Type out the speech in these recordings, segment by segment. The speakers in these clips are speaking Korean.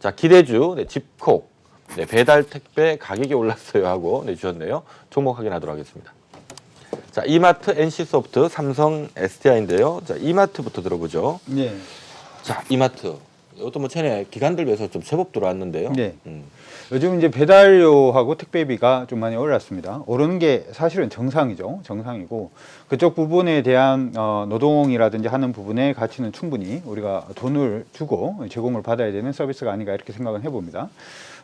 자 기대주 네, 집콕 네, 배달 택배 가격이 올랐어요 하고 네, 주셨네요. 종목 확인하도록 하겠습니다. 자 이마트, NC소프트, 삼성, SDI인데요. 자 이마트부터 들어보죠. 네. 자 이마트 이것도 뭐 전에 기관들에서 좀 제법 들어왔는데요. 네. 음. 요즘 이제 배달료하고 택배비가 좀 많이 올랐습니다. 오르는 게 사실은 정상이죠. 정상이고 그쪽 부분에 대한 어, 노동이라든지 하는 부분의 가치는 충분히 우리가 돈을 주고 제공을 받아야 되는 서비스가 아닌가 이렇게 생각은 해봅니다.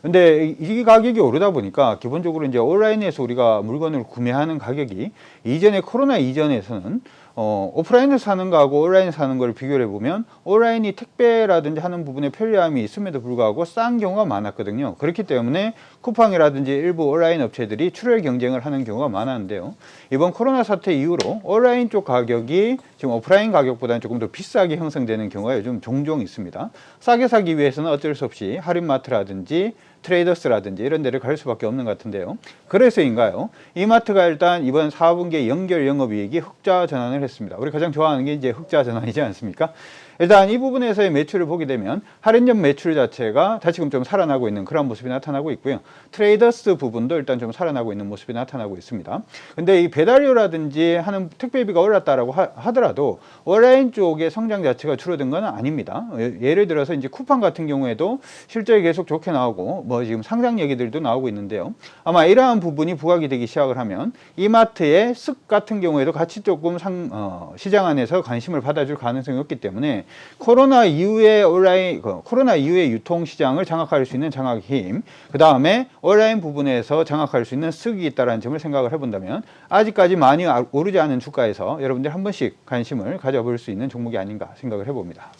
근데 이- 이 가격이 오르다 보니까 기본적으로 이제 온라인에서 우리가 물건을 구매하는 가격이 이전에 코로나 이전에서는 어, 오프라인에서 사는 거하고 온라인에서 사는 걸 비교를 해보면 온라인이 택배라든지 하는 부분에 편리함이 있음에도 불구하고 싼 경우가 많았거든요. 그렇기 때문에 쿠팡이라든지 일부 온라인 업체들이 출혈 경쟁을 하는 경우가 많았는데요. 이번 코로나 사태 이후로 온라인 쪽 가격이 지금 오프라인 가격보다는 조금 더 비싸게 형성되는 경우가 요즘 종종 있습니다. 싸게 사기 위해서는 어쩔 수 없이 할인마트라든지 트레이더스라든지 이런 데를 갈 수밖에 없는 것 같은데요. 그래서인가요? 이마트가 일단 이번 4분기에 연결 영업이익이 흑자 전환을 했습니다. 우리 가장 좋아하는 게 이제 흑자 전환이지 않습니까? 일단 이 부분에서의 매출을 보게 되면 할인점 매출 자체가 다시금 좀 살아나고 있는 그런 모습이 나타나고 있고요. 트레이더스 부분도 일단 좀 살아나고 있는 모습이 나타나고 있습니다. 근데 이 배달료라든지 하는 택배비가 올랐다라고 하, 하더라도 온라인 쪽의 성장 자체가 줄어든 건 아닙니다. 예- 예를 들어서 이제 쿠팡 같은 경우에도 실적이 계속 좋게 나오고 뭐 지금 상장 얘기들도 나오고 있는데요. 아마 이러한 부분이 부각이 되기 시작을 하면 이마트의 쓱 같은 경우에도 같이 조금 상, 어, 시장 안에서 관심을 받아줄 가능성이 없기 때문에 코로나 이후에 온라인 그 코로나 이후에 유통 시장을 장악할 수 있는 장악 힘, 그 다음에 온라인 부분에서 장악할 수 있는 쓱이 있다라는 점을 생각을 해본다면 아직까지 많이 아- 오르지 않은 주가에서 여러분들 한 번씩 관심을 가져볼 수 있는 종목이 아닌가 생각을 해봅니다.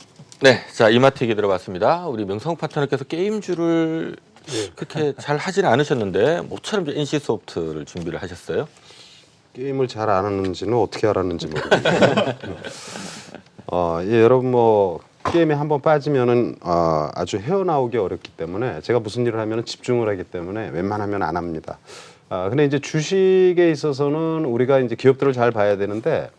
네, 자 이마트 얘기 들어봤습니다. 우리 명성 파트너께서 게임주를 네. 그렇게 잘 하지는 않으셨는데 모처럼 NC 소프트를 준비를 하셨어요. 게임을 잘 안 하는지는 어떻게 알았는지 모르겠어요. 어, 예, 여러분 뭐 게임에 한번 빠지면은 어, 아주 헤어나오기 어렵기 때문에 제가 무슨 일을 하면 집중을 하기 때문에 웬만하면 안 합니다. 아, 근데 이제 주식에 있어서는 우리가 이제 기업들을 잘 봐야 되는데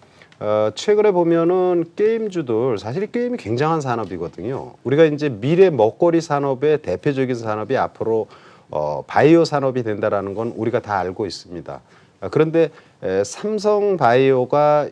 어, 최근에 보면은 게임주들 사실 이 게임이 굉장한 산업이거든요. 우리가 이제 미래 먹거리 산업의 대표적인 산업이 앞으로 어, 바이오 산업이 된다라는 건 우리가 다 알고 있습니다. 아, 그런데 에, 삼성 바이오가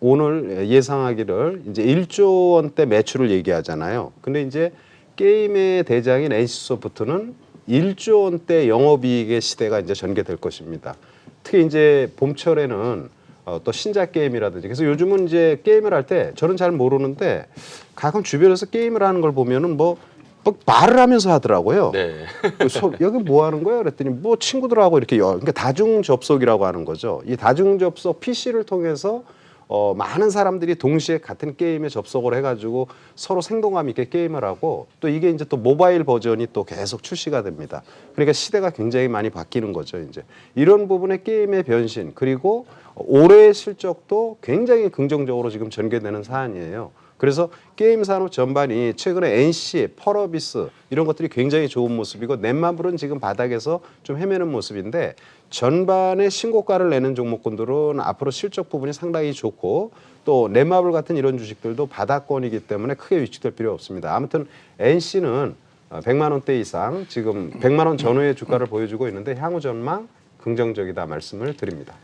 오늘 예상하기를 이제 1조 원대 매출을 얘기하잖아요. 근데 이제 게임의 대장인 NC소프트는 1조 원대 영업이익의 시대가 이제 전개될 것입니다. 특히 이제 봄철에는 어, 또 신작 게임이라든지 그래서 요즘은 이제 게임을 할 때 저는 잘 모르는데 가끔 주변에서 게임을 하는 걸 보면은 뭐, 뭐 말을 하면서 하더라고요. 네. 그 소- 여기 뭐 하는 거야? 그랬더니 뭐 친구들하고 이렇게 여, 그러니까 다중 접속이라고 하는 거죠. 이 다중 접속 PC를 통해서 어, 많은 사람들이 동시에 같은 게임에 접속을 해가지고 서로 생동감 있게 게임을 하고 또 이게 이제 또 모바일 버전이 또 계속 출시가 됩니다. 그러니까 시대가 굉장히 많이 바뀌는 거죠. 이제 이런 부분의 게임의 변신 그리고 올해의 실적도 굉장히 긍정적으로 지금 전개되는 사안이에요. 그래서 게임 산업 전반이 최근에 NC, 펄어비스 이런 것들이 굉장히 좋은 모습이고 넷마블은 지금 바닥에서 좀 헤매는 모습인데 전반에 신고가를 내는 종목군들은 앞으로 실적 부분이 상당히 좋고 또 넷마블 같은 이런 주식들도 바닥권이기 때문에 크게 위축될 필요 없습니다. 아무튼 NC는 100만 원대 이상 지금 100만 원 전후의 주가를 보여주고 있는데 향후 전망 긍정적이다 말씀을 드립니다.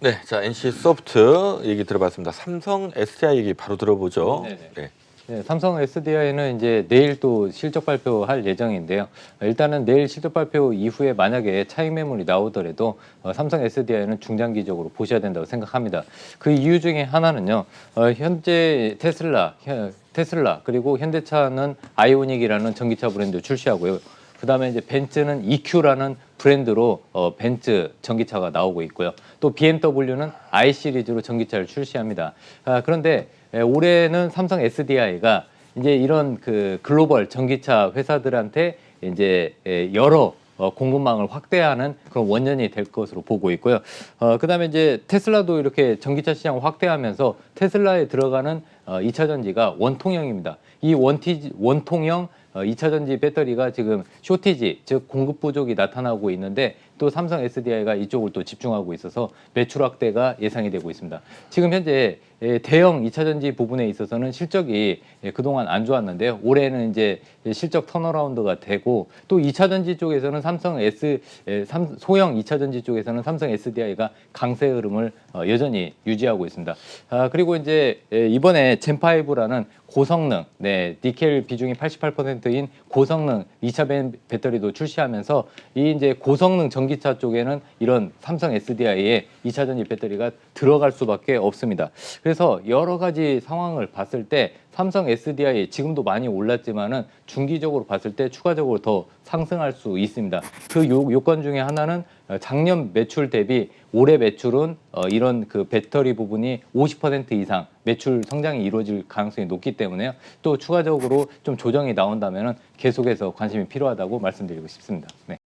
네, 자 NC 소프트 얘기 들어봤습니다. 삼성 SDI 얘기 바로 들어보죠. 네네. 네. 네, 삼성 SDI는 이제 내일 또 실적 발표할 예정인데요. 어, 일단은 내일 실적 발표 이후에 만약에 차익 매물이 나오더라도 어, 삼성 SDI는 중장기적으로 보셔야 된다고 생각합니다. 그 이유 중에 하나는요. 어, 현재 테슬라, 현- 테슬라 그리고 현대차는 아이오닉이라는 전기차 브랜드 출시하고요. 그다음에 이제 벤츠는 EQ라는 브랜드로 어, 벤츠 전기차가 나오고 있고요. 또 BMW는 i 시리즈로 전기차를 출시합니다. 아, 그런데 에, 올해는 삼성 SDI가 이제 이런 그 글로벌 전기차 회사들한테 이제 에, 여러 어, 공급망을 확대하는 그런 원년이 될 것으로 보고 있고요. 어, 그다음에 이제 테슬라도 이렇게 전기차 시장을 확대하면서 테슬라에 들어가는 어, 2차 전지가 원통형입니다. 이 원티 원통형 어, 2차 전지 배터리가 지금 쇼티지 즉 공급 부족이 나타나고 있는데 또 삼성 SDI가 이쪽을 또 집중하고 있어서 매출 확대가 예상이 되고 있습니다. 지금 현재 예, 대형 2차 전지 부분에 있어서는 실적이 예, 그동안 안 좋았는데요. 올해는 이제 실적 턴어라운드가 되고 또 2차 전지 쪽에서는 삼성 S 예, 삼- 소형 2차 전지 쪽에서는 삼성 SDI가 강세 흐름을 어, 여전히 유지하고 있습니다. 아, 그리고 이제 예, 이번에 젠5라는 고성능, 네, 니켈 비중이 88%인 고성능 2차 배, 배터리도 출시하면서 이 이제 고성능 전기 차 쪽에는 이런 삼성 SDI의 2차 전지 배터리가 들어갈 수밖에 없습니다. 그래서 여러 가지 상황을 봤을 때 삼성 SDI 지금도 많이 올랐지만은 중기적으로 봤을 때 추가적으로 더 상승할 수 있습니다. 그 요, 요건 중에 하나는 어, 작년 매출 대비 올해 매출은 어, 이런 그 배터리 부분이 50% 이상 매출 성장이 이루어질 가능성이 높기 때문에요. 또 추가적으로 좀 조정이 나온다면은 계속해서 관심이 필요하다고 말씀드리고 싶습니다. 네.